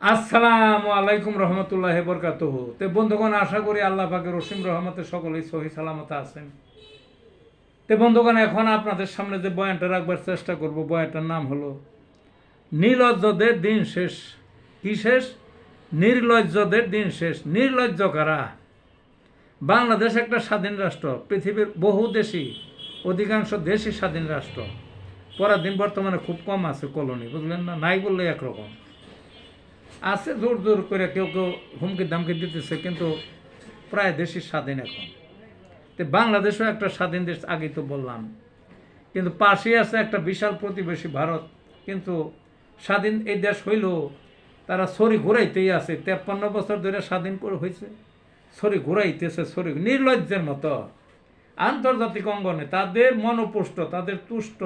আসসালামু আলাইকুম রহমতুল্লাহ বরকাত তে বন্ধুগণ, আশা করি আল্লাহ পাকের রসিম রহমতে সকলেই সহি সালামত আছেন। তে বন্ধুগণ, এখন আপনাদের সামনে যে বয়ানটা রাখবার চেষ্টা করব, বয়ানটার নাম হলো, নীলজ্জদের দিন শেষ। কি শেষ? নির্লজ্জদের দিন শেষ। নির্লজ্জ কারা? বাংলাদেশ একটা স্বাধীন রাষ্ট্র, পৃথিবীর বহু দেশই, অধিকাংশ দেশই স্বাধীন রাষ্ট্র। পরাধীন বর্তমানে খুব কম আছে কলোনি, বুঝলেন না? নাই বললে একরকম। আছে জোর জোর করে কেউ কেউ হুমকি দামকি দিতেছে, কিন্তু প্রায় দেশই স্বাধীন এখন। তো বাংলাদেশও একটা স্বাধীন দেশ, আগেই তো বললাম। কিন্তু পাশেই আছে একটা বিশাল প্রতিবেশী ভারত, কিন্তু স্বাধীন এই দেশ হইলেও তারা ছড়ি ঘুরাইতেই আছে। তেপ্পান্ন বছর ধরে স্বাধীন করে হয়েছে ছড়ি ঘুরাইতেছে, ছড়ি নির্লজ্জের মতো। আন্তর্জাতিক অঙ্গনে তাদের মনোপুষ্ট, তাদের তুষ্ট,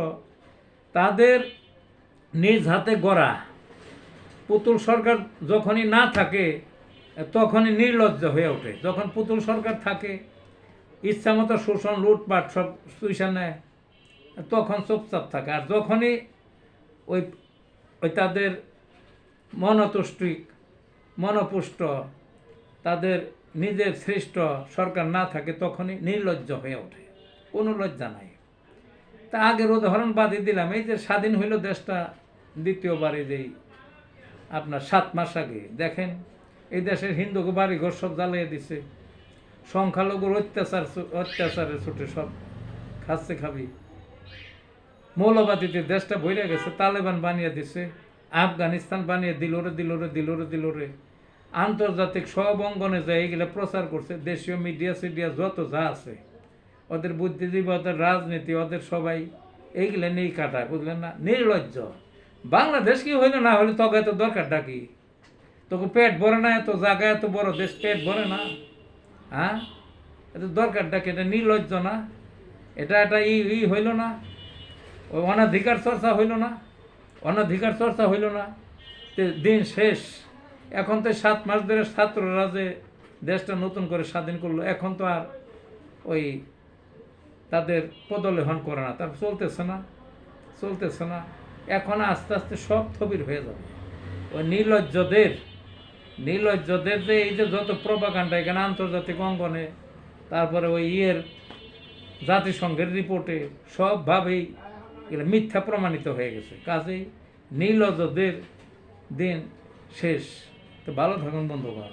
তাদের নিজ হাতে গড়া। পুতুল সরকার যখনই না থাকে, তখনই নির্লজ্জ হয়ে ওঠে। যখন পুতুল সরকার থাকে, ইচ্ছা মতো শোষণ, লুটপাট সব সুইসা নেয়, তখন চুপচাপ থাকে। আর যখনই ওই ওই তাদের মনতুষ্টিক মনপুষ্ট, তাদের নিজের সৃষ্ট সরকার না থাকে, তখনই নির্লজ্জ হয়ে ওঠে। কোনো লজ্জা নাই। তা আগের উদাহরণ বাদই দিলাম। এই যে স্বাধীন হইল দেশটা দ্বিতীয়বারে যেই আপনার সাত মাস আগে। দেখেন, এই দেশের হিন্দুকে বাড়ি ঘর সব জ্বালিয়ে দিছে। সংখ্যালঘুর অত্যাচার অত্যাচারে ছুটে সব খাচ্ছে খাবি। মৌলবাদীতে দেশটা ভরে গেছে, তালেবান বানিয়ে দিছে, আফগানিস্তান বানিয়ে দিল রে দিল রে দিল রে দিল রে। আন্তর্জাতিক সব অঙ্গনে যায় এগুলো প্রচার করছে, দেশীয় মিডিয়া, সিডিয়া, যত যা আছে, ওদের বুদ্ধিজীবী, ওদের রাজনীতি, ওদের সবাই এইগুলো নেই কাটায়, বুঝলেন না? নির্লজ্জ। বাংলাদেশ কি হইল না হলে তোকে এত দরকারটা কি? তোকে পেট ভরে না, এত জায়গা, এত বড় দেশ, পেট ভরে না? হ্যাঁ? এত দরকারটা কি? এটা নির্লজ্জ না? এটা একটা ই ই হইল না? অনাধিকার চর্চা হইল না? অনাধিকার চর্চা হইল না? দিন শেষ। এখন তো সাত মাস ধরে ছাত্ররা যে দেশটা নতুন করে স্বাধীন করল, এখন তো আর ওই তাদের পদলেহন করে না। তার চলতেছে না চলতেছে না। এখন আস্তে আস্তে সব থবির হয়ে যাবে। ওই নির্লজ্জদের নির্লজ্জদের যে এই যে যত প্রবাকাণ্ডা এখানে আন্তর্জাতিক অঙ্গনে, তারপরে ওই ইয়ের জাতিসংঘের রিপোর্টে সবভাবেই এগুলো মিথ্যা প্রমাণিত হয়ে গেছে। কাজেই নির্লজ্জদের দিন শেষ। তো ভালো থাকুন বন্ধুগণ।